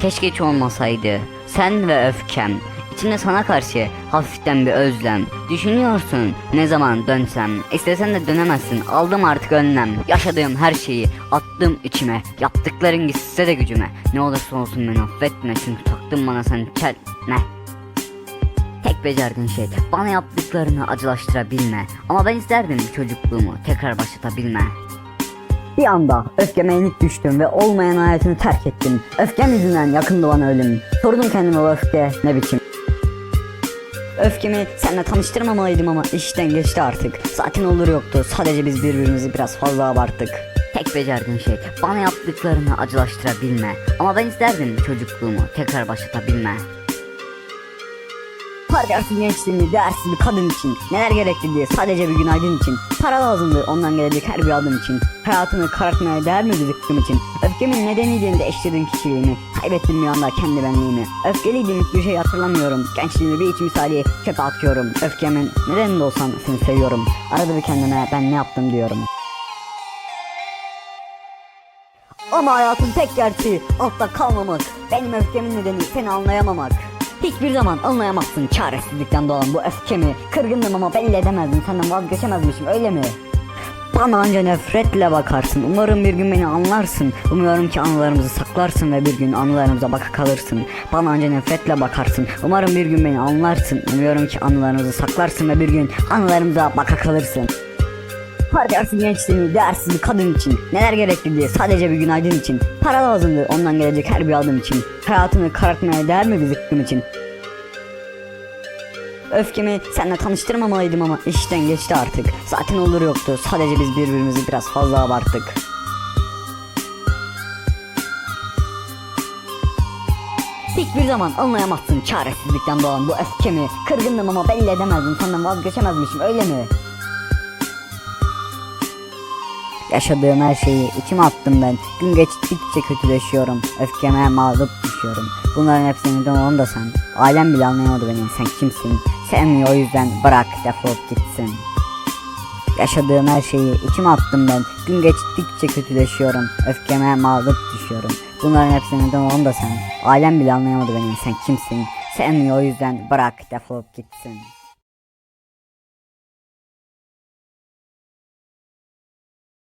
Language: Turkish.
Keşke hiç olmasaydı. Sen ve öfkem. İçimde sana karşı hafiften bir özlem. Düşünüyorsun ne zaman dönsem. İstesen de dönemezsin. Aldım artık önlem. Yaşadığım her şeyi attım içime. Yaptıkların gitse de gücüme. Ne olursa olsun beni affetme. Çünkü taktın bana sen çelme. Tek becerdiğin şey bana yaptıklarını acılaştırabilme. Ama ben isterdim çocukluğumu tekrar başlatabilme. Bir anda öfkeme yenik düştüm ve olmayan hayatını terk ettim. Öfkem yüzünden yakındı bana ölüm. Sordum kendime o öfke ne biçim. Öfkemi seninle tanıştırmamalıydım ama işten geçti artık. Zaten olur yoktu sadece biz birbirimizi biraz fazla abarttık. Tek becerdiğin şey bana yaptıklarını acılaştırabilme. Ama ben isterdim çocukluğumu tekrar başlatabilme. Harcarsın gençliğini değersiz bir kadın için. Neler gerekli diye sadece bir günaydın için. Para lazımdı ondan gelecek her bir adım için. Hayatını karartmaya değer mi bir zıkkım için? Öfkemin nedeniyle değiştirdin kişiliğimi? Kaybettim bir anda kendi benliğimi. Öfkeliydim hiçbir şey hatırlamıyorum. Gençliğimi bir iç misali çöpe atıyorum. Öfkemin nedeni de olsan seni seviyorum. Arada bir kendime ben ne yaptım diyorum. Ama hayatın tek gerçeği altta kalmamak. Benim öfkemin nedeni seni anlayamamak Hiçbir zaman anlayamazsın çaresizlikten doğan bu öfkemi Kırgındım ama belli edemezdim senden vazgeçemezmişim öyle mi? Bana anca nefretle bakarsın Umarım bir gün beni anlarsın. Umuyorum ki anılarımızı saklarsın ve bir gün anılarımıza baka kalırsın. Bana anca nefretle bakarsın Umarım bir gün beni anlarsın. Umuyorum ki anılarımızı saklarsın ve bir gün anılarımıza baka kalırsın Harcarsın gençliğini değersiz bir kadın için Neler gerekli diye sadece bir günaydın için Para lazımdı ondan gelecek her bir adım için Hayatını karartmaya değer mi bir zıkkım için? Öfkemi seninle tanıştırmamalıydım ama işten geçti artık. Zaten olur yoktu. Sadece biz birbirimizi biraz fazla abarttık. Hiçbir zaman anlayamazsın çaresizlikten doğan bu öfkemi. Kırgındım ama belli edemezdim. Senden vazgeçemezmişim öyle mi? Yaşadığım her şeyi içime attım ben. Gün geçtikçe kötüleşiyorum. Öfkeme mağlup düşüyorum. Bunların hepsini neden olan da sen? Ailem bile anlayamadı beni. Sen kimsin? Sevmiyor o yüzden bırak defolup gitsin. Yaşadığım her şeyi içime attım ben. Gün geçtikçe kötüleşiyorum. Öfkeme mağlup düşüyorum. Bunların hepsini neden olan da sen? Ailem bile anlayamadı beni. Sen kimsin? Sevmiyor o yüzden bırak defolup gitsin